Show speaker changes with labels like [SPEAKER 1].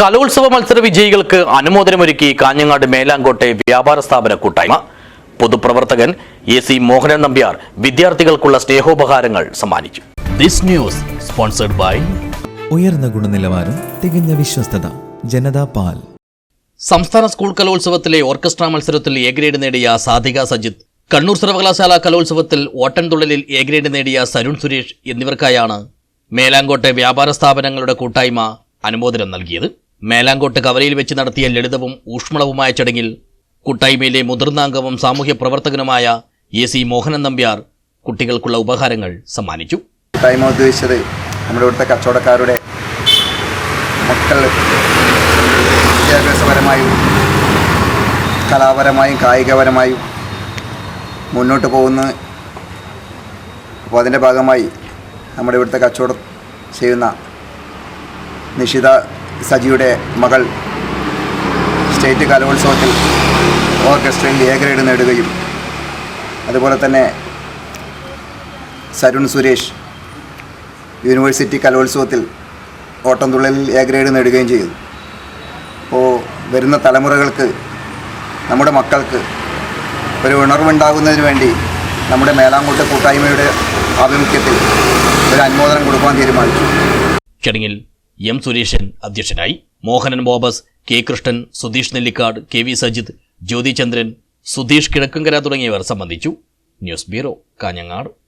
[SPEAKER 1] കലോത്സവ മത്സര വിജയികൾക്ക് അനുമോദനമൊരുക്കി കാഞ്ഞങ്ങാട് മേലാങ്കോട്ടെ വ്യാപാര സ്ഥാപന കൂട്ടായ്മ. പൊതുപ്രവർത്തകൻ എ സി മോഹനൻ നമ്പ്യാർ വിദ്യാർത്ഥികൾക്കുള്ള സ്നേഹോപഹാരങ്ങൾ സമ്മാനിച്ചു. ദിസ് ന്യൂസ് സ്പോൺസർഡ് ബൈ
[SPEAKER 2] ഉയർന്ന ഗുണനിലവാരം തികഞ്ഞ വിശ്വസ്തത ജനതാ പാൽ.
[SPEAKER 1] സംസ്ഥാന സ്കൂൾ കലോത്സവത്തിലെ ഓർക്കസ്ട്ര മത്സരത്തിൽ എ ഗ്രേഡ് നേടിയ സാധിക സജിത് കണ്ണൂർ സർവകലാശാല കലോത്സവത്തിൽ ഓട്ടൻതുള്ളലിൽ എ ഗ്രേഡ് നേടിയ സരുൺ സുരേഷ് എന്നിവർക്കായാണ് മേലാങ്കോട്ടെ വ്യാപാര സ്ഥാപനങ്ങളുടെ കൂട്ടായ്മ അനുമോദനം നൽകിയത്. മേലാങ്കോട്ട് കവലയിൽ വെച്ച് നടത്തിയ ലളിതവും ഊഷ്മളവുമായ ചടങ്ങിൽ കൂട്ടായ്മയിലെ മുതിർന്ന അംഗവും സാമൂഹ്യ പ്രവർത്തകനുമായ എ സി മോഹനൻ നമ്പ്യാർ കുട്ടികൾക്കുള്ള ഉപഹാരങ്ങൾ സമ്മാനിച്ചു.
[SPEAKER 3] കൂട്ടായ്മ ഉദ്ദേശിച്ചത് നമ്മുടെ ഇവിടുത്തെ കച്ചവടക്കാരുടെ മക്കൾ വിദ്യാഭ്യാസപരമായും കലാപരമായും കായികപരമായും മുന്നോട്ട് പോകുന്ന അപ്പോൾ അതിന്റെ ഭാഗമായി നമ്മുടെ ഇവിടുത്തെ കച്ചവടം ചെയ്യുന്ന നിഷിത സജിയുടെ മകൾ സ്റ്റേറ്റ് കലോത്സവത്തിൽ ഓർക്കസ്ട്രയിൽ എ ഗ്രേഡ് നേടുകയും അതുപോലെ തന്നെ സരുൺ സുരേഷ് യൂണിവേഴ്സിറ്റി കലോത്സവത്തിൽ ഓട്ടംതുള്ളലിൽ എ ഗ്രേഡ് നേടുകയും ചെയ്തു. അപ്പോൾ വരുന്ന തലമുറകൾക്ക് നമ്മുടെ മക്കൾക്ക് ഒരു ഉണർവുണ്ടാകുന്നതിന് വേണ്ടി നമ്മുടെ മേലാങ്കോട്ട് കൂട്ടായ്മയുടെ ആഭിമുഖ്യത്തിൽ ഒരു അനുമോദനം കൊടുക്കാൻ തീരുമാനിച്ചു.
[SPEAKER 1] ചടങ്ങിൽ എം സുരേഷൻ അധ്യക്ഷനായി. Mohanan ബോബസ് K Krishnan Sudheesh Nellikkad K V Sajith Jyothichandran Sudheesh Kizhakkankara തുടങ്ങിയവർ സംബന്ധിച്ചു. News bureau Kanhangad.